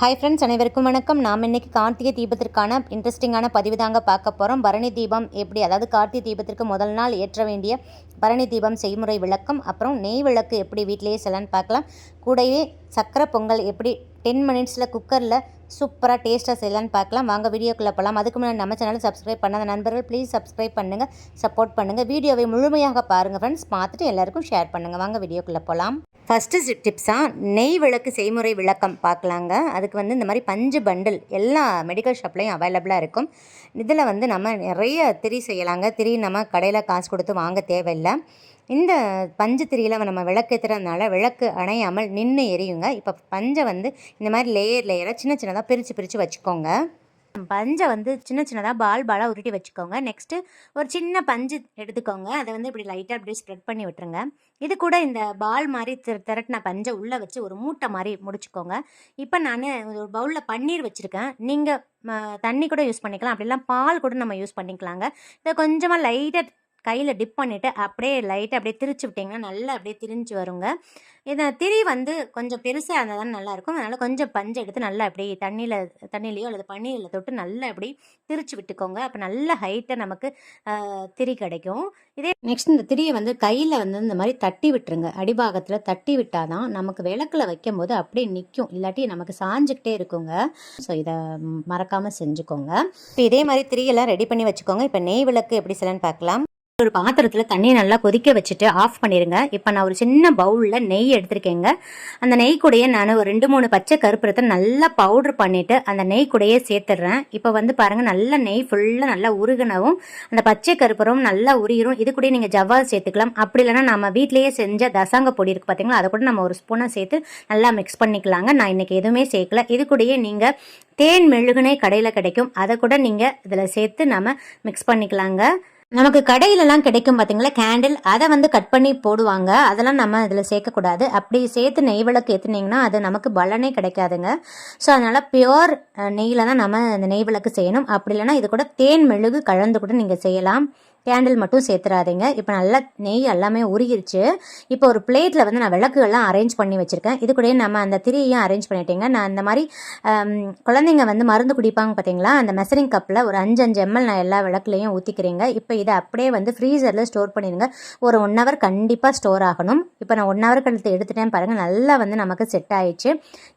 Hi friends அனைவருக்கும் வணக்கம். நாம் இன்னைக்கு கார்த்திகை தீபத்திற்கான இன்ட்ரெஸ்டிங்கான பதிவு தாங்க பார்க்க போகிறோம் பரணி தீபம் எப்படி அதாவது கார்த்திகை தீபத்திற்கு முதல் நாள் ஏற்ற வேண்டிய பரணி தீபம் செய்முறை விளக்கம் அப்புறம் நெய் விளக்கு எப்படி வீட்டிலேயே செய்யலான்னு பார்க்கலாம். கூடவே சக்கரை பொங்கல் எப்படி டென் மினிட்ஸில் குக்கரில் சூப்பராக டேஸ்ட்டாக செய்யலான்னு பார்க்கலாம். வாங்க வீடியோக்குள்ளே போகலாம் அதுக்கு முன்னாடி நம்ம சேனலை சப்ஸ்கிரைப் பண்ணாத நண்பர்கள் ப்ளீஸ் சப்ஸ்கிரைப் பண்ணுங்கள் சப்போர்ட் பண்ணுங்கள் வீடியோவை முழுமையாக பாருங்கள் ஃப்ரெண்ட்ஸ் பார்த்துட்டு எல்லாருக்கும் ஷேர் பண்ணுங்கள் வாங்க வீடியோக்குள்ளே போகலாம் ஃபஸ்ட்டு டிப்ஸாக நெய் விளக்கு செய்முறை விளக்கம் பார்க்கலாங்க. அதுக்கு வந்து இந்த மாதிரி பஞ்சு பண்டில் எல்லா மெடிக்கல் ஷாப்லேயும் அவைலபிளாக இருக்கும். இதில் வந்து நம்ம நிறைய திரி செய்யலாங்க. திரி நம்ம கடையில் காசு கொடுத்து வாங்க தேவையில்லை. இந்த பஞ்சு திரியில் நம்ம விளக்கேற்றுறதுனால விளக்கு அணையாமல் நின்று எரியுங்க. இப்போ பஞ்சை வந்து இந்த மாதிரி லேயர் லேயராக சின்ன சின்னதாக பிரித்து பிரித்து வச்சுக்கோங்க. பஞ்சை வந்து சின்ன சின்னதாக பால் பாலாக உருட்டி வச்சுக்கோங்க. நெக்ஸ்ட்டு ஒரு சின்ன பஞ்சு எடுத்துக்கோங்க. அதை வந்து இப்படி லைட்டாக அப்படியே ஸ்ப்ரெட் பண்ணி விட்டுருங்க. இது கூட இந்த பால் மாதிரி திர திரட்டின பஞ்சை உள்ளே வச்சு ஒரு மூட்டை மாதிரி முடிச்சுக்கோங்க. இப்போ நான் ஒரு பவுலில் பன்னீர் வச்சுருக்கேன். நீங்கள் தண்ணி கூட யூஸ் பண்ணிக்கலாம். அப்படிலாம் பால் கூட நம்ம யூஸ் பண்ணிக்கலாங்க. இதை கொஞ்சமாக லைட்டாக கையில் டிப் பண்ணிவிட்டு அப்படியே லைட்டாக அப்படியே திரிச்சு விட்டிங்கன்னா நல்லா அப்படியே திரிஞ்சு வருங்க. இதை திரி வந்து கொஞ்சம் பெருசாக இருந்தால் தான் நல்லாயிருக்கும் அதனால் கொஞ்சம் பஞ்சை எடுத்து நல்லா அப்படியே தண்ணியில் தண்ணியிலையோ அல்லது பன்னீரில் தொட்டு நல்லா அப்படி திரிச்சு விட்டுக்கோங்க. அப்போ நல்ல ஹைட்டாக நமக்கு திரி கிடைக்கும். இதே நெக்ஸ்ட் இந்த திரியை வந்து கையில் வந்து இந்த மாதிரி தட்டி விட்டுருங்க. அடிபாகத்தில் தட்டி விட்டால் தான் நமக்கு விளக்கில் வைக்கும்போது அப்படியே நிற்கும் இல்லாட்டி நமக்கு சாஞ்சுக்கிட்டே இருக்குங்க. ஸோ இதை மறக்காமல் செஞ்சுக்கோங்க. இப்போ இதே மாதிரி திரியெல்லாம் ரெடி பண்ணி வச்சுக்கோங்க. இப்போ நெய் விளக்கு எப்படி சிலன்னு பார்க்கலாம். ஒரு பாத்திரத்தில் தண்ணியை நல்லா கொதிக்க வச்சுட்டு ஆஃப் பண்ணிடுங்க இப்போ நான் ஒரு சின்ன பவுலில் நெய் எடுத்திருக்கேங்க. அந்த நெய் கூடயே நான் ஒரு ரெண்டு மூணு பச்சை கருப்புறத்தை நல்லா பவுடர் பண்ணிவிட்டு அந்த நெய் கூடையே சேர்த்துடுறேன். இப்போ வந்து பாருங்கள் நல்லா நெய் ஃபுல்லாக நல்லா உருகினவும் அந்த பச்சை கருப்புறம் நல்லா உருகிரும் இது கூட நீங்கள் ஜவ்வாது சேர்த்துக்கலாம். அப்படி இல்லைன்னா நம்ம வீட்டிலேயே செஞ்ச தசாங்க பொடி இருக்குது பார்த்தீங்களா அதை கூட நம்ம ஒரு ஸ்பூனை சேர்த்து நல்லா மிக்ஸ் பண்ணிக்கலாங்க. நான் இன்றைக்கி எதுவுமே சேர்க்கல. இது கூடயே நீங்கள் தேன் மெழுகுனே கடையில் கிடைக்கும். அதை கூட நீங்கள் இதில் சேர்த்து நம்ம மிக்ஸ் பண்ணிக்கலாங்க. நமக்கு கடையிலலாம் கிடைக்கும் பார்த்தீங்களா கேண்டில் அதை வந்து கட் பண்ணி போடுவாங்க. அதெல்லாம் நம்ம இதில் சேர்க்கக்கூடாது. அப்படி சேர்த்து நெய் விளக்கு ஏற்றுனீங்கன்னா அது நமக்கு பலனே கிடைக்காதுங்க. ஸோ அதனால் பியோர் நெய்யில் தான் நம்ம அந்த நெய் விளக்கு செய்யணும். அப்படி இல்லைன்னா இது கூட தேன் மெழுகு கலந்து கூட நீங்கள் செய்யலாம். கேண்டில் மட்டும் சேர்த்துறாதீங்க. இப்போ நல்லா நெய் எல்லாமே உருகிருச்சு. இப்போ ஒரு பிளேட்டில் வந்து நான் விளக்குகள்லாம் அரேஞ்ச் பண்ணி வச்சுருக்கேன். இது கூடயே நம்ம அந்த திரியையும் அரேஞ்ச் பண்ணிட்டேங்க. நான் இந்த மாதிரி குழந்தைங்க வந்து மருந்து குடிப்பாங்க பார்த்தீங்களா அந்த மெசரிங் கப்பில் ஒரு அஞ்சு அஞ்சு எம்எல் நான் எல்லா விளக்குலையும் ஊற்றிக்கிறேங்க இப்போ இதை அப்படியே வந்து ஃப்ரீசரில் ஸ்டோர் பண்ணிடுங்க. ஒரு ஒன் ஹவர் கண்டிப்பாக ஸ்டோர் ஆகணும். இப்போ நான் ஒன் ஹவர் கழுத்து எடுத்துட்டேன் பாருங்கள் நல்லா வந்து நமக்கு செட் ஆயிடுச்சு.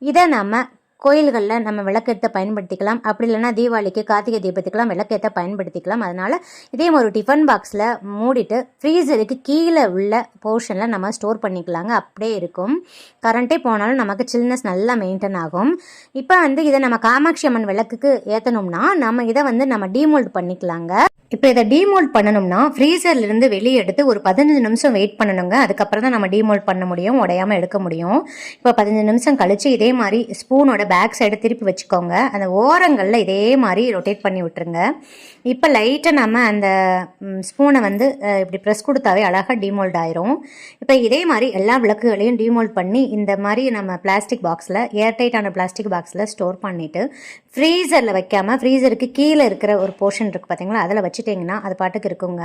இதை நம்ம கோயில்களில் நம்ம விளக்கேற்ற பயன்படுத்திக்கலாம். அப்படி இல்லைன்னா தீபாவளிக்கு கார்த்திகை தீபத்துக்கெல்லாம் விளக்கேற்ற பயன்படுத்திக்கலாம். அதனால் இதே ஒரு டிஃபன் பாக்ஸில் மூடிட்டு ஃப்ரீசருக்கு கீழே உள்ள போர்ஷனில் நம்ம ஸ்டோர் பண்ணிக்கலாங்க. அப்படியே இருக்கும். கரண்ட்டே போனாலும் நமக்கு சில்னஸ் நல்லா மெயின்டைன் ஆகும். இப்போ வந்து இதை நம்ம காமாட்சி அம்மன் விளக்குக்கு ஏற்றணும்னா நம்ம இதை வந்து நம்ம டீமோல்ட் பண்ணிக்கலாங்க. இப்போ இதை டீமோல்ட் பண்ணணும்னா ஃப்ரீசர்லேருந்து வெளியே எடுத்து ஒரு பதினஞ்சு நிமிஷம் வெயிட் பண்ணணுங்க. அதுக்கப்புறம் தான் நம்ம டீமோல்ட் பண்ண முடியும் உடையாம எடுக்க முடியும். இப்போ பதினஞ்சு நிமிஷம் கழித்து இதே மாதிரி ஸ்பூனோட பேக் சைடு திருப்பி வச்சுக்கோங்க. அந்த ஓரங்களில் இதே மாதிரி ரொட்டேட் பண்ணி விட்டுருங்க. இப்போ லைட்டாக நம்ம அந்த ஸ்பூனை வந்து இப்படி ப்ரெஸ் கொடுத்தாவே அழகாக டீமோல்ட் ஆயிரும். இப்போ இதே மாதிரி எல்லா விளக்குகளையும் டீமோல்ட் பண்ணி இந்த மாதிரி நம்ம பிளாஸ்டிக் பாக்ஸில் ஏர்டைட்டான பிளாஸ்டிக் பாக்ஸில் ஸ்டோர் பண்ணிவிட்டு ஃப்ரீசரில் வைக்காமல் ஃப்ரீசருக்கு கீழே இருக்கிற ஒரு போர்ஷன் இருக்குது பார்த்தீங்களா அதில் வச்சுட்டிங்கன்னா அது பாட்டுக்கு இருக்குங்க.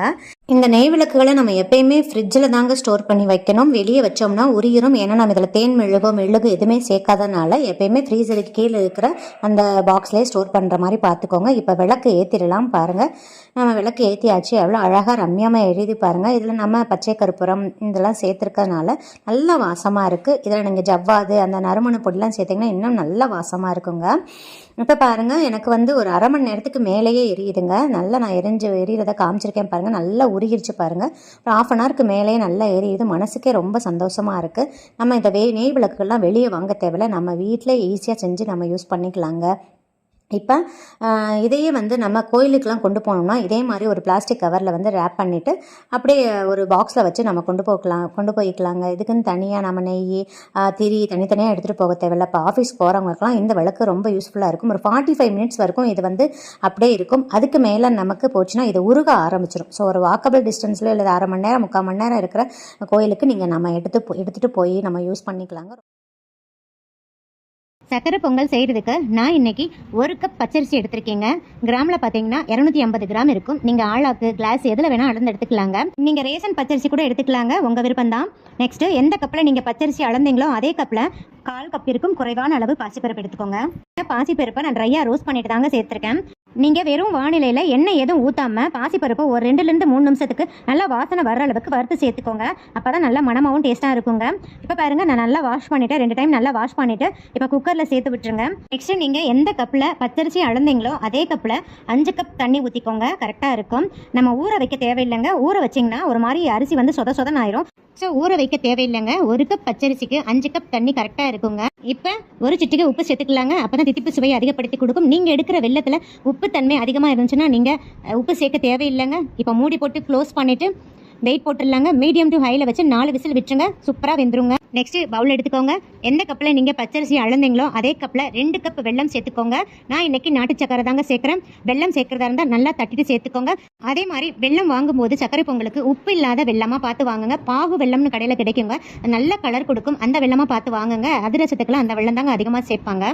இந்த நெய் விளக்குகளை நம்ம எப்பயுமே ஃப்ரிட்ஜில் தாங்க ஸ்டோர் பண்ணி வைக்கணும். வெளியே வச்சோம்னா உரியிரும். ஏன்னா நம்ம இதில் தேன் மெழுகோ மெழுகு எதுவுமே சேர்க்காதனால எப்பயுமே ஃப்ரீசருக்கு கீழே இருக்கிற அந்த பாக்ஸ்லேயே ஸ்டோர் பண்ணுற மாதிரி பார்த்துக்கோங்க இப்போ விளக்கு ஏற்றிடலாம் பாருங்கள் நம்ம விளக்கு ஏற்றியாச்சு எவ்வளோ அழகாக ரம்யமாக எழுதி பாருங்கள் இதில் நம்ம பச்சை கருப்புரம் இதெல்லாம் சேர்த்துருக்கனால நல்ல வாசமாக இருக்குது இதில் நீங்கள் ஜவ்வாது அந்த நறுமண பொடிலாம் சேர்த்திங்கன்னா இன்னும் நல்ல வாசமாக இருக்குங்க. இப்போ பாருங்கள் எனக்கு வந்து ஒரு அரை மணி நேரத்துக்கு மேலேயே எரியுதுங்க. நல்லா நான் எரிஞ்சு எரியிறதை காமிச்சிருக்கேன் பாருங்கள் நல்லா உருகிருச்சு பாருங்கள் ஒரு ஆஃப் அன் ஹவருக்கு மேலேயே நல்லா எரியுது. மனசுக்கே ரொம்ப சந்தோஷமாக இருக்குது நம்ம இந்த வே நெய் விளக்குகள்லாம் வெளியே வாங்க தேவையில்ல. நம்ம வீட்டில் ஈஸியாக செஞ்சு நம்ம யூஸ் பண்ணிக்கலாங்க. இப்போ இதையே வந்து நம்ம கோயிலுக்கெலாம் கொண்டு போனோம்னா இதே மாதிரி ஒரு பிளாஸ்டிக் கவரில் வந்து ரேப் பண்ணிவிட்டு அப்படியே ஒரு பாக்ஸில் வச்சு நம்ம கொண்டு போகலாம் கொண்டு போய்க்கலாங்க. இதுக்குன்னு தனியாக நம்ம நெய் திரி தனித்தனியாக எடுத்துகிட்டு போக தேவையில்ல. இப்போ ஆஃபீஸ் போகிறவங்களுக்குலாம் இந்த விளக்கு ரொம்ப யூஸ்ஃபுல்லாக இருக்கும். ஒரு ஃபார்ட்டி ஃபைவ் மினிட்ஸ் வரைக்கும் இது வந்து அப்படியே இருக்கும். அதுக்கு மேலே நமக்கு போச்சுன்னா இது உருக ஆரம்பிச்சிடும் ஸோ ஒரு வாக்கபிள் டிஸ்டன்ஸில் இல்லை அரை மணி நேரம் முக்கால் மணி நேரம் இருக்கிற கோயிலுக்கு நீங்கள் நம்ம எடுத்து எடுத்துகிட்டு போய் நம்ம யூஸ் பண்ணிக்கலாங்க. சக்கரை பொங்கல் செய்கிறதுக்கு நான் இன்னைக்கு ஒரு கப் பச்சரிசி எடுத்திருக்கேங்க. கிராமில் பார்த்தீங்கன்னா இரநூத்தி ஐம்பது கிராம் இருக்கும். நீங்கள் ஆளாக்கு கிளாஸ் எதில் வேணால் அளந்து எடுத்துக்கலாங்க. நீங்கள் ரேஷன் பச்சரிசி கூட எடுத்துக்கலாங்க உங்கள் விருப்பம் தான். நெக்ஸ்ட்டு எந்த கப்பில் நீங்கள் பச்சரிசி அளந்தீங்களோ அதே கப்பில் கால் கப்பிற்கும் குறைவான அளவு பாசிப்பருப்பு எடுத்துக்கோங்க. பாசிப்பருப்பை நான் ட்ரையாக ரோஸ்ட் பண்ணிட்டு தாங்க சேர்த்துருக்கேன். நீங்கள் வெறும் வானிலையில் எண்ணெய் எதுவும் ஊற்றாமல் பாசிப்பருப்பை ஒரு ரெண்டுலேருந்து மூணு நிமிஷத்துக்கு நல்லா வாசனை வர அளவுக்கு வறுத்து சேர்த்துக்கோங்க. அப்போ தான் நல்லா மணமாகவும் டேஸ்ட்டாக இருக்குங்க. இப்போ பாருங்கள் நான் நல்லா வாஷ் பண்ணிவிட்டேன் ரெண்டு டைம் நல்லா வாஷ் பண்ணிவிட்டு இப்போ குக்கரில் சேர்த்து விட்டுருங்க. நெக்ஸ்ட்டு நீங்கள் எந்த கப்பில் பச்சரிசி அளந்தீங்களோ அதே கப்பில் அஞ்சு கப் தண்ணி ஊற்றிக்கோங்க கரெக்டாக இருக்கும். நம்ம ஊற வைக்க தேவையில்லைங்க. ஊற வச்சிங்கன்னா ஒரு மாதிரி அரிசி வந்து சொத சொதன் ஆயிரும். ஸோ ஊற வைக்க தேவையில்லைங்க. ஒரு கப் பச்சரிசிக்கு அஞ்சு கப் தண்ணி கரெக்டாக இருக்குங்க. இப்போ ஒரு சிட்டிகை உப்பு சேர்த்துக்கலாங்க. அப்போ தான் தித்திப்பு சுவையை அதிகப்படுத்தி கொடுக்கும். நீங்கள் எடுக்கிற வெள்ளத்தில் உப்பு தன்மை அதிகமாக இருந்துச்சுன்னா நீங்கள் உப்பு சேர்க்க தேவையில்லைங்க. இப்போ மூடி போட்டு க்ளோஸ் பண்ணிவிட்டு வெயிட் போட்டுடலாங்க. மீடியம் டு ஹையில் வச்சு நாலு விசில் விட்டுருங்க. சூப்பராக வெந்துருங்க. நெக்ஸ்ட் பவுல் எடுத்துக்கோங்க. எந்த கப்பில் நீங்கள் பச்சரிசி அளந்தீங்களோ அதே கப்பில் ரெண்டு கப் வெள்ளம் சேர்த்துக்கோங்க. நான் இன்னைக்கு நாட்டு சக்கரை தாங்க சேர்க்குறேன். வெல்லம் சேர்க்குறதா இருந்தால் நல்லா தட்டிட்டு சேர்த்துக்கோங்க. அதே மாதிரி வெல்லம் வாங்கும்போது சக்கரை பொங்கலுக்கு உப்பு இல்லாத வெள்ளமாக பார்த்து வாங்குங்க. பாகு வெல்லம்னு கடையில் கிடைக்குங்க. நல்ல கலர் கொடுக்கும். அந்த வெள்ளமாக பார்த்து வாங்குங்க. அதிரசத்துக்குலாம் அந்த வெள்ளம் தாங்க அதிகமாக சேர்ப்பாங்க.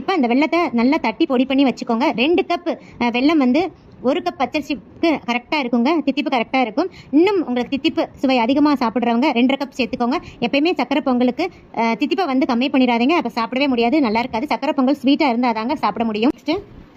இப்போ அந்த வெள்ளத்தை நல்லா தட்டி பொடி பண்ணி வச்சுக்கோங்க. ரெண்டு கப் வெல்லம் வந்து ஒரு கப் பச்சரிசிக்கு கரெக்டாக இருக்குங்க. தித்திப்பு கரெக்டாக இருக்கும். இன்னும் உங்களுக்கு தித்திப்பு சுவை அதிகமாக சாப்பிட்றவங்க ரெண்டரை கப் சேர்த்துக்கோங்க. எப்பயுமே சக்கரை பொங்கலுக்கு தித்திப்பை வந்து கம்மி பண்ணிடாதீங்க. அப்போ சாப்பிடவே முடியாது. நல்லா இருக்காது. சக்கரை பொங்கல் ஸ்வீட்டாக இருந்தால் தாங்க சாப்பிட முடியும். நெக்ஸ்ட்டு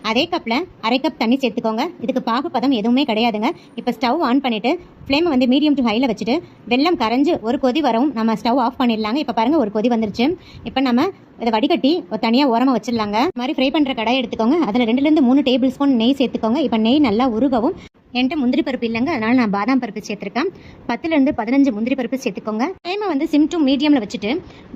அதே கப்பில் அரை கப் தண்ணி சேர்த்துக்கோங்க. இதுக்கு பாகுபதம் எதுவுமே கிடையாதுங்க. இப்போ ஸ்டவ் ஆன் பண்ணிவிட்டு ஃப்ளேமை வந்து மீடியம் டு ஹையில் வச்சுட்டு வெள்ளம் கரைஞ்சு ஒரு கொதி வரவும் நம்ம ஸ்டவ் ஆஃப் பண்ணிடலாங்க. இப்போ பாருங்கள் ஒரு கொதி வந்துருச்சு. இப்போ நம்ம இதை வடிகட்டி தனியாக உரமாக வச்சிடலாங்க. இந்த மாதிரி ஃப்ரை பண்ணுற கடாய் எடுத்துக்கோங்க. அதில் ரெண்டுலேருந்து மூணு டேபிள் ஸ்பூன் நெய் சேர்த்துக்கோங்க. இப்போ நெய் நல்லா உருகவும். என்கிட்ட முந்திரி பருப்பு இல்லைங்க. அதனால் நான் பாதாம் பருப்பு சேர்த்துருக்கேன். பத்துலேருந்து பதினஞ்சு முந்திரி பருப்பு சேர்த்துக்கோங்க. ஃப்ளேமை வந்து சிம் டு மீடியமில் வச்சுட்டு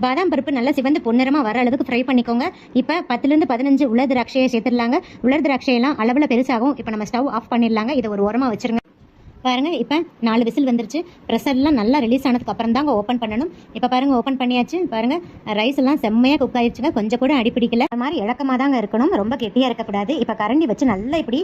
பாதாம் பருப்பு நல்லா சிவந்து பொன்னிறமாக வர அளவுக்கு ஃப்ரை பண்ணிக்கோங்க. இப்போ பத்துலேருந்து பதினஞ்சு உலர் திராட்சையை சேர்த்துடலாங்க. உலர் திராட்சையெல்லாம் அளவில் பெருசாகும். இப்போ நம்ம ஸ்டவ் ஆஃப் பண்ணிடலாங்க. இதை ஒரு உரமாக வச்சுருங்க. பாருங்க இப்போ நாலு விசில் வந்துருச்சு. ப்ரெஷர்லாம் நல்லா ரிலீஸ் ஆனதுக்கு அப்புறம் தாங்க ஓப்பன் பண்ணணும். இப்போ பாருங்க ஓப்பன் பண்ணியாச்சு. பாருங்க ரைஸ் எல்லாம் செம்மையாக குக் ஆயிடுச்சுங்க கொஞ்சம் கூட அடிப்பிடிக்கல அது மாதிரி இலக்கமாக தாங்க இருக்கணும். ரொம்ப கெட்டியாக இருக்கக்கூடாது. இப்போ கரண்டி வச்சு நல்லா இப்படி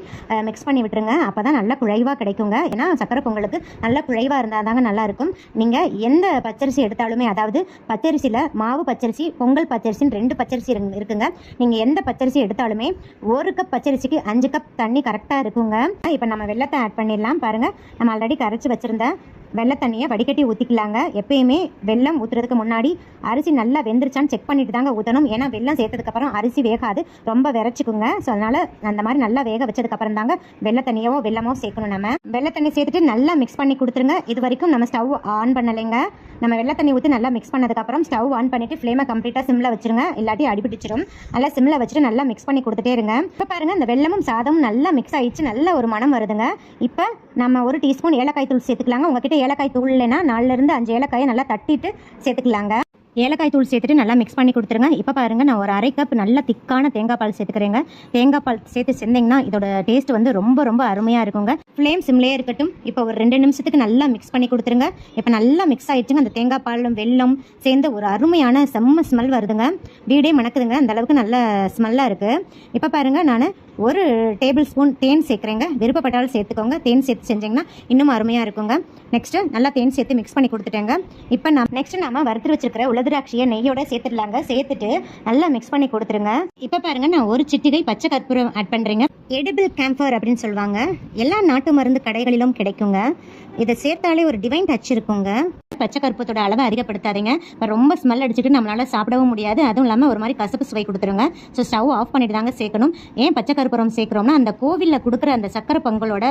மிக்ஸ் பண்ணி விட்டுருங்க. அப்போ தான் நல்லா குழைவாக கிடைக்குங்க. ஏன்னா சக்கரை பொங்கலுக்கு நல்லா குழைவாக இருந்தால் தாங்க நல்லா இருக்கும். நீங்கள் எந்த பச்சரிசி எடுத்தாலுமே அதாவது பச்சரிசியில் மாவு பச்சரிசி பொங்கல் பச்சரிசின்னு ரெண்டு பச்சரிசி இருக்குங்க. நீங்கள் எந்த பச்சரிசி எடுத்தாலுமே ஒரு கப் பச்சரிசிக்கு அஞ்சு கப் தண்ணி கரெக்டாக இருக்குங்க. இப்போ நம்ம வெள்ளத்தை ஆட் பண்ணிடலாம். பாருங்கள் நம்ம ஆல்ரெடி கரைச்சி வச்சுருந்த வெள்ளை தண்ணியை வடிகட்டி ஊற்றிக்கலாங்க எப்பயுமே வெள்ளம் ஊற்றுறதுக்கு முன்னாடி அரிசி நல்லா வெந்துருச்சான்னு செக் பண்ணிட்டு தாங்க ஊற்றணும் ஏன்னா வெள்ளம் சேர்த்ததுக்கப்புறம் அரிசி வேகாது. ரொம்ப விரைச்சிக்குங்க. ஸோ அதனால் அந்த மாதிரி நல்லா வேக வச்சதுக்கப்புறம் தாங்க வெள்ளை தண்ணியவோ வெள்ளமோ சேர்க்கணும் நம்ம. வெள்ளை தண்ணி சேர்த்துட்டு நல்லா மிக்ஸ் பண்ணி கொடுத்துருங்க. இது வரைக்கும் நம்ம ஸ்டவ் ஆன் பண்ணலைங்க. நம்ம வெள்ளை தண்ணி ஊற்றி நல்லா மிக்ஸ் பண்ணதுக்கப்புறம் ஸ்டவ் ஆன் பண்ணிவிட்டு ஃப்ளேமை கம்ப்ளீட்டாக சிம்மில் வச்சுருங்க. இல்லாட்டி அடிபிடிச்சிடும் நல்லா சிம்மில் வச்சுட்டு நல்லா மிக்ஸ் பண்ணி கொடுத்துட்டே இருங்க. இப்போ பாருங்கள் இந்த வெள்ளமும் சாதமும் நல்லா மிக்ஸ் ஆகிடுச்சு நல்ல ஒரு மனம் வருதுங்க. இப்போ நம்ம ஒரு டீஸ்பூன் ஏலக்காய் தூள் சேர்த்துக்கலாங்க. உங்ககிட்ட ஏலக்காய் தூள் இல்லைன்னா நாலுலேருந்து அஞ்சு ஏலக்காயை நல்லா தட்டிட்டு சேர்த்துக்கலாங்க. ஏலக்காய் தூள் சேர்த்துட்டு நல்லா மிக்ஸ் பண்ணி கொடுத்துருங்க. இப்போ பாருங்க நான் ஒரு அரை கப் நல்ல திக்கான தேங்காய் பால் சேர்த்துக்கிறேங்க. தேங்காய் பால் சேர்த்து செஞ்சிங்கன்னா இதோட டேஸ்ட் வந்து ரொம்ப ரொம்ப அருமையாக இருக்குங்க. ஃப்ளேம் சிம்லேயே இருக்கட்டும் இப்போ ஒரு ரெண்டு நிமிஷத்துக்கு நல்லா மிக்ஸ் பண்ணி கொடுத்துருங்க. இப்போ நல்லா மிக்ஸ் ஆயிடுச்சுங்க அந்த தேங்காய் பாலும் வெல்லம் சேர்ந்து ஒரு அருமையான செம்ம ஸ்மெல் வருதுங்க. வீடே மணக்குதுங்க அந்தளவுக்கு நல்ல ஸ்மெல்லாக இருக்குது இப்போ பாருங்கள் நான் ஒரு டேபிள் ஸ்பூன் தேன் சேர்க்குறேங்க. விருப்பப்பட்டாலும் சேர்த்துக்கோங்க. தேன் சேர்த்து செஞ்சிங்கன்னா இன்னும் அருமையாக இருக்குங்க. நெக்ஸ்ட்டு நல்லா தேன் சேர்த்து மிக்ஸ் பண்ணி கொடுத்துட்டேங்க. இப்போ நான் நெக்ஸ்ட்டு நம்ம வறுத்து வச்சிருக்கிற உலதிராட்சியை நெய்யோட சேர்த்துடலாங்க. சேர்த்துட்டு நல்லா மிக்ஸ் பண்ணி கொடுத்துருங்க. இப்போ பாருங்க நான் ஒரு சிட்டிகை பச்சை கற்பூரம் ஆட் பண்ணுறேங்க எடிபிள் கேம்ஃபர் அப்படின்னு சொல்லுவாங்க. எல்லா நாட்டு மருந்து கடைகளிலும் கிடைக்குங்க. இதை சேர்த்தாலே ஒரு டிவைன் டச் இருக்குங்க. பச்சை கருப்பத்தோட அளவை அதிகப்படுத்தாதீங்க. ரொம்ப ஸ்மெல் அடிச்சுட்டு நம்மளால சாப்பிடவும் முடியாது. அதுவும் இல்லாமல் ஒரு மாதிரி கசப்பு சுவை கொடுத்துருங்க. ஸோ ஸ்டவ் ஆஃப் பண்ணிட்டு தாங்க சேர்க்கணும். ஏன் பச்சை கற்பூரம் சேர்க்குறோம்னா அந்த கோவிலில் கொடுக்குற அந்த சக்கரை பொங்கலோட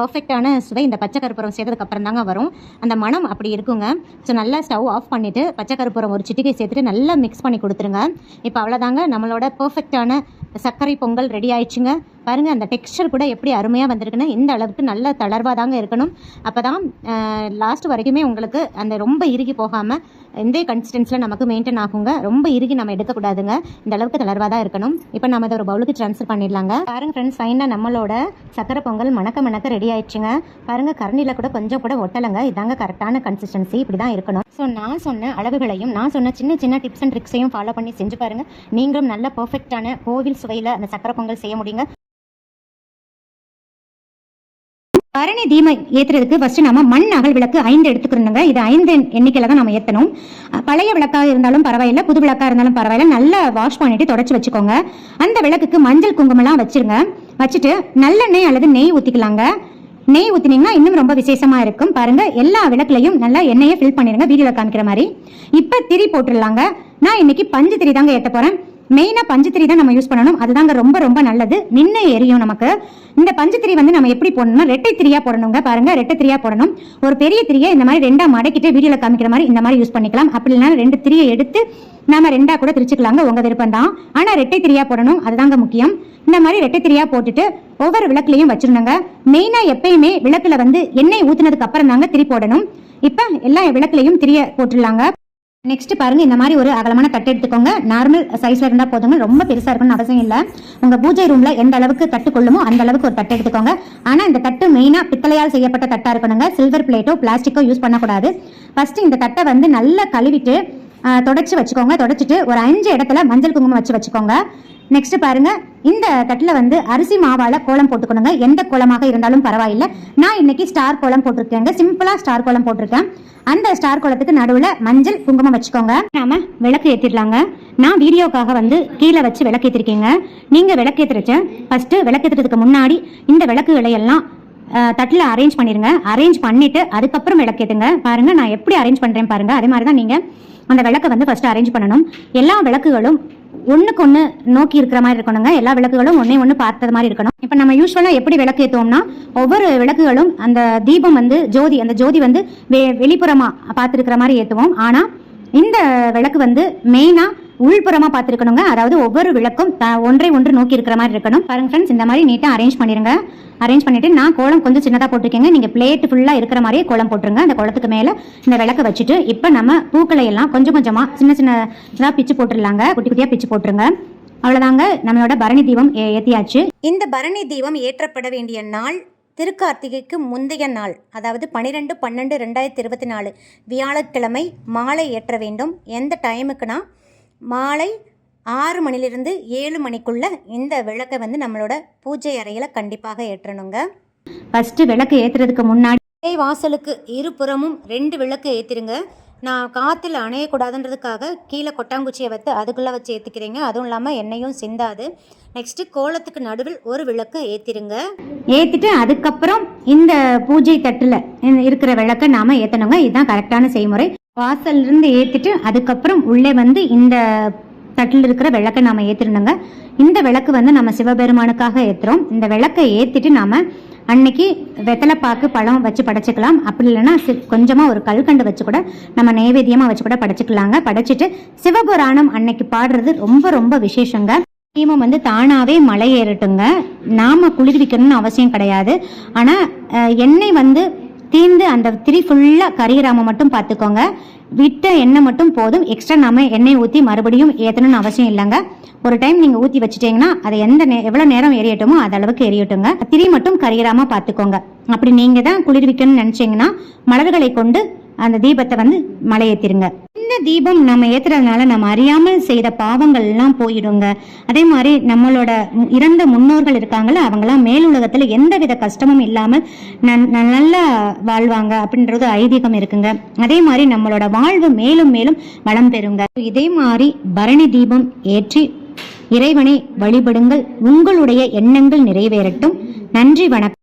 பர்ஃபெக்டான சுவை இந்த பச்சை கற்பூரம் சேர்த்ததுக்கு அப்புறம் தாங்க வரும். அந்த மனம் அப்படி இருக்குங்க. ஸோ நல்லா ஸ்டவ் ஆஃப் பண்ணிட்டு பச்சை கற்பூரம் ஒரு சிட்டிகை சேர்த்துட்டு நல்லா மிக்ஸ் பண்ணி கொடுத்துருங்க. இப்போ அவ்வளோதாங்க நம்மளோட பர்ஃபெக்டான சர்க்கரை பொங்கல் ரெடி ஆயிடுச்சுங்க. பாருங்க அந்த டெக்ஸ்சர் கூட எப்படி அருமையாக வந்திருக்குன்னா இந்த அளவுக்கு நல்ல தளர்வாக தாங்க இருக்கணும். அப்போ தான் லாஸ்ட் வரைக்குமே உங்களுக்கு அந்த ரொம்ப இறுகி போகாமல் இந்த கன்சிஸ்டன்ஸில் நமக்கு மெயின்டைன் ஆகுங்க. ரொம்ப இறுகி நம்ம எடுக்கக்கூடாதுங்க. இந்த அளவுக்கு தளர்வாக தான் இருக்கணும். இப்போ நம்ம அதை ஒரு பவுலுக்கு ட்ரான்ஸ்ஃபர் பண்ணிடலாங்க. பாருங்க ஃப்ரெண்ட்ஸ் ஃபைனாக நம்மளோட சக்கரை பொங்கல் மணக்க மணக்க ரெடி ஆயிடுச்சுங்க. பாருங்க கரண்டியில் கூட கொஞ்சம் கூட ஒட்டலைங்க. இதாங்க கரெக்டான கன்சிஸ்டன்சி இப்படி தான் இருக்கணும். ஸோ நான் சொன்ன அளவுகளையும் நான் சொன்ன சின்ன சின்ன டிப்ஸ் அண்ட் ட்ரிக்ஸையும் ஃபாலோ பண்ணி செஞ்சு பாருங்கள் நீங்களும் நல்ல பர்ஃபெக்டான கோவில் சுவையில் அந்த சக்கரை பொங்கல் செய்ய முடியுங்க. பரணி தீமை ஏத்துறதுக்கு ஃபர்ஸ்ட் நாம மண் அகல் விளக்கு ஐந்து எடுத்துக்கிறோங்க இது ஐந்து எண்ணிக்கையில தான் நம்ம ஏத்தணும். பழைய விளக்கா இருந்தாலும் பரவாயில்ல புது விளக்கா இருந்தாலும் பரவாயில்ல. நல்லா வாஷ் பண்ணிட்டு தொடச்சு வச்சுக்கோங்க. அந்த விளக்குக்கு மஞ்சள் குங்குமம்லாம் வச்சிருங்க. வச்சுட்டு நல்லெண்ணெய் அல்லது நெய் ஊத்திக்கலாங்க. நெய் ஊத்தினீங்கன்னா இன்னும் ரொம்ப விசேஷமா இருக்கும். பாருங்க எல்லா விளக்குலையும் நல்லா எண்ணெயை ஃபில் பண்ணிருங்க வீடியோல காமிக்கிற மாதிரி. இப்ப திரி போட்டுடலாங்க. நான் இன்னைக்கு பஞ்சு திரி தாங்க ஏத்த போறேன். மெயினா பஞ்சுத்திரி தான் நம்ம யூஸ் பண்ணணும். அதுதாங்க ரொம்ப ரொம்ப நல்லது. நின்று எரியும் நமக்கு. இந்த பஞ்சுத்திரி வந்து நம்ம எப்படி போடணும்னா ரெட்டை திரியா போடணுங்க. பாருங்க ரெட்டை திரியா போடணும். ஒரு பெரிய திரியை இந்த மாதிரி ரெண்டா மடக்கிட்டு வீடியோல காமிக்கிற மாதிரி இந்த மாதிரி யூஸ் பண்ணிக்கலாம். அப்படி இல்லைன்னா ரெண்டு திரியை எடுத்து நாம ரெண்டா கூட திரிச்சுக்கலாங்க. உங்க விருப்பம் தான். ஆனா ரெட்டை திரியா போடணும். அதுதாங்க முக்கியம். இந்த மாதிரி ரெட்டை திரியா போட்டுட்டு ஒவ்வொரு விளக்குலையும் வச்சிருந்தாங்க மெயினா எப்பயுமே விளக்குல வந்து எண்ணெய் ஊத்துனதுக்கு அப்புறம் தாங்க திரி போடணும். இப்ப எல்லா விளக்குலையும் திரிய போட்டுடலாங்க. நெக்ஸ்ட் பாருங்க இந்த மாதிரி ஒரு அகலமான தட்டு எடுத்துக்கோங்க. நார்மல் சைஸ்ல இருந்தா போதுங்க. ரொம்ப பெருசா இருக்கணும்னு அவசியம் இல்லை. உங்க பூஜை ரூம்ல எந்த அளவுக்கு தட்டு கொள்ளுமோ அந்த அளவுக்கு ஒரு தட்டு எடுத்துக்கோங்க. ஆனா இந்த தட்டு மெயினா பித்தளையால் செய்யப்பட்ட தட்டா இருக்கணுங்க. சில்வர் பிளேட்டோ பிளாஸ்டிக்கோ யூஸ் பண்ணக்கூடாது. ஃபர்ஸ்ட் இந்த தட்டை வந்து நல்லா கழுவிட்டு தொடச்சி வச்சுக்கோங்க. தொடச்சிட்டு ஒரு அஞ்சு இடத்துல மஞ்சள் குங்குமம் வச்சு வச்சுக்கோங்க. நெக்ஸ்ட் பாருங்க. இந்த தட்டில் வந்து அரிசி மாவால் கோலம் போட்டுக்கணுங்க. எந்த கோலமாக இருந்தாலும் பரவாயில்ல. நான் இன்னைக்கு ஸ்டார் கோலம் போட்டிருக்கேங்க. சிம்பிளாக ஸ்டார் கோலம் போட்டிருக்கேன். அந்த ஸ்டார் கோலத்துக்கு நடுவில் மஞ்சள் குங்குமம் வச்சுக்கோங்க. நாம விளக்கு ஏற்றிடலாங்க நான் வீடியோக்காக வந்து கீழே வச்சு விளக்கு ஏற்றிருக்கேங்க நீங்கள் விளக்கு ஏற்றுறச்சேன் ஃபஸ்ட்டு விளக்கு ஏத்துறதுக்கு முன்னாடி இந்த விளக்குகளை எல்லாம் தட்டில் அரேஞ்ச் பண்ணிடுங்க அரேஞ்ச் பண்ணிவிட்டு அதுக்கப்புறம் விளக்கு ஏற்றுங்க பாருங்கள் நான் எப்படி அரேஞ்ச் பண்ணுறேன் பாருங்கள் அதே மாதிரி தான் நீங்கள் அந்த விளக்கை வந்து ஃபர்ஸ்ட் அரேஞ்ச் பண்ணணும். எல்லா விளக்குகளும் ஒன்றுக்கு ஒன்று நோக்கி இருக்கிற மாதிரி இருக்கணுங்க. எல்லா விளக்குகளும் ஒன்றே ஒன்று பார்த்தது மாதிரி இருக்கணும். இப்போ நம்ம யூஸ்வலாக எப்படி விளக்கு ஏற்றோம்னா ஒவ்வொரு விளக்குகளும் அந்த தீபம் வந்து ஜோதி அந்த ஜோதி வந்து வெ வெளிப்புறமாக பார்த்துருக்கிற மாதிரி ஏற்றுவோம் ஆனால் இந்த விளக்கு வந்து மெயினாக உள்புறமா பார்த்துருக்கணுங்க. அதாவது ஒவ்வொரு விளக்கும் ஒன்றை ஒன்று நோக்கி இருக்கிற மாதிரி இருக்கணும். பாருங்க ஃப்ரெண்ட்ஸ் இந்த மாதிரி நீட்டா அரேஞ்ச் பண்ணிருங்க. அரேஞ்ச் பண்ணிட்டு நான் கோலம் கொஞ்சம் சின்னதா போட்டிருக்கேங்க. நீங்க பிளேட் ஃபுல்லா இருக்கிற மாதிரியே கோலம் போட்டுருங்க. அந்த குளத்துக்கு மேல இந்த விளக்க வச்சுட்டு இப்போ நம்ம பூக்களை எல்லாம் கொஞ்சம் கொஞ்சமா சின்ன சின்னதாக பிச்சு போட்டுடலாங்க. குட்டி குட்டியா பிச்சு போட்டுருங்க. அவ்வளவுதாங்க. நம்மளோட பரணி தீபம் ஏ- ஏத்தியாச்சு. இந்த பரணி தீபம் ஏற்றப்பட வேண்டிய நாள் திருக்கார்த்திகைக்கு முந்தைய நாள். அதாவது பன்னிரெண்டு பன்னெண்டு ரெண்டாயிரத்தி இருபத்தி நாலு வியாழக்கிழமை மாலை ஏற்ற வேண்டும். எந்த டைமுக்குனா மாலை ஆறு மணிலிருந்து ஏழு மணிக்குள்ள இந்த விளக்கை வந்து நம்மளோட பூஜை அறையில் கண்டிப்பாக ஏற்றணுங்க. ஃபர்ஸ்ட் விளக்கு ஏத்துறதுக்கு முன்னாடி வாசலுக்கு இருபுறமும் ரெண்டு விளக்கு ஏற்றிருங்க நான் காற்றுல அணையக்கூடாதுன்றதுக்காக கீழே கொட்டாங்குச்சியை வைத்து அதுக்குள்ளே வச்சு ஏற்றிக்கிறீங்க அதுவும் இல்லாமல் எண்ணெயும் சிந்தாது. நெக்ஸ்ட்டு கோலத்துக்கு நடுவில் ஒரு விளக்கு ஏற்றிருங்க ஏத்திட்டு அதுக்கப்புறம் இந்த பூஜை தட்டுல இருக்கிற விளக்க நாம ஏத்தணுங்க. இதுதான் கரெக்டான செய்முறை. வாசல்ல இருந்து ஏத்திட்டு அதுக்கப்புறம் உள்ளே வந்து இந்த தட்டில் இருக்கிற விளக்கை நாம ஏத்திருந்தோங்க இந்த விளக்கு வந்து நம்ம சிவபெருமானுக்காக ஏத்துறோம். இந்த விளக்கை ஏத்திட்டு நாம அன்னைக்கு வெத்தலைப்பாக்கு பழம் வச்சு படைச்சுக்கலாம். அப்படி இல்லைன்னா சி- கொஞ்சமா ஒரு கல்கண்டு வச்சு கூட நம்ம நைவேத்தியமா வச்சு கூட படைச்சுக்கலாங்க. படைச்சிட்டு சிவபுராணம் அன்னைக்கு பாடுறது ரொம்ப ரொம்ப விசேஷங்க. தீமம் வந்து தானாவே மலை ஏறட்டுங்க. நாம குளிர்விக்கணும்னு அவசியம் கிடையாது. ஆனா எண்ணெய் வந்து தீந்து அந்த திரி ஃபுல்லாக கரிகிராம மட்டும் பார்த்துக்கோங்க. விட்ட எண்ணெய் மட்டும் போதும். எக்ஸ்ட்ரா நாம எண்ணெய் ஊற்றி மறுபடியும் ஏற்றணும்னு அவசியம் இல்லைங்க. ஒரு டைம் நீங்கள் ஊற்றி வச்சுட்டீங்கன்னா அதை எந்த நே எவ்வளோ நேரம் எரியட்டுமோ அது அளவுக்கு எரியட்டுங்க. திரி மட்டும் கரிகிராம பார்த்துக்கோங்க. அப்படி நீங்கள் தான் குளிர்விக்கணும்னு நினச்சிங்கன்னா மலர்களை கொண்டு அந்த தீபத்தை வந்து மலையேற்றிருங்க இந்த தீபம் நம்ம ஏத்துறதுனால நம்ம அறியாமல் செய்த பாவங்கள் எல்லாம் போயிடுங்க. அதே மாதிரி நம்மளோட இறந்த முன்னோர்கள் இருக்காங்கல்ல அவங்கெல்லாம் மேலுலகத்துல எந்தவித கஷ்டமும் இல்லாமல் நல்லா வாழ்வாங்க அப்படின்றது ஐதீகம் இருக்குங்க. அதே மாதிரி நம்மளோட வாழ்வு மேலும் மேலும் வளம் பெறுங்க. இதே மாதிரி பரணி தீபம் ஏற்றி இறைவனை வழிபடுங்கள். உங்களுடைய எண்ணங்கள் நிறைவேறட்டும். நன்றி வணக்கம்.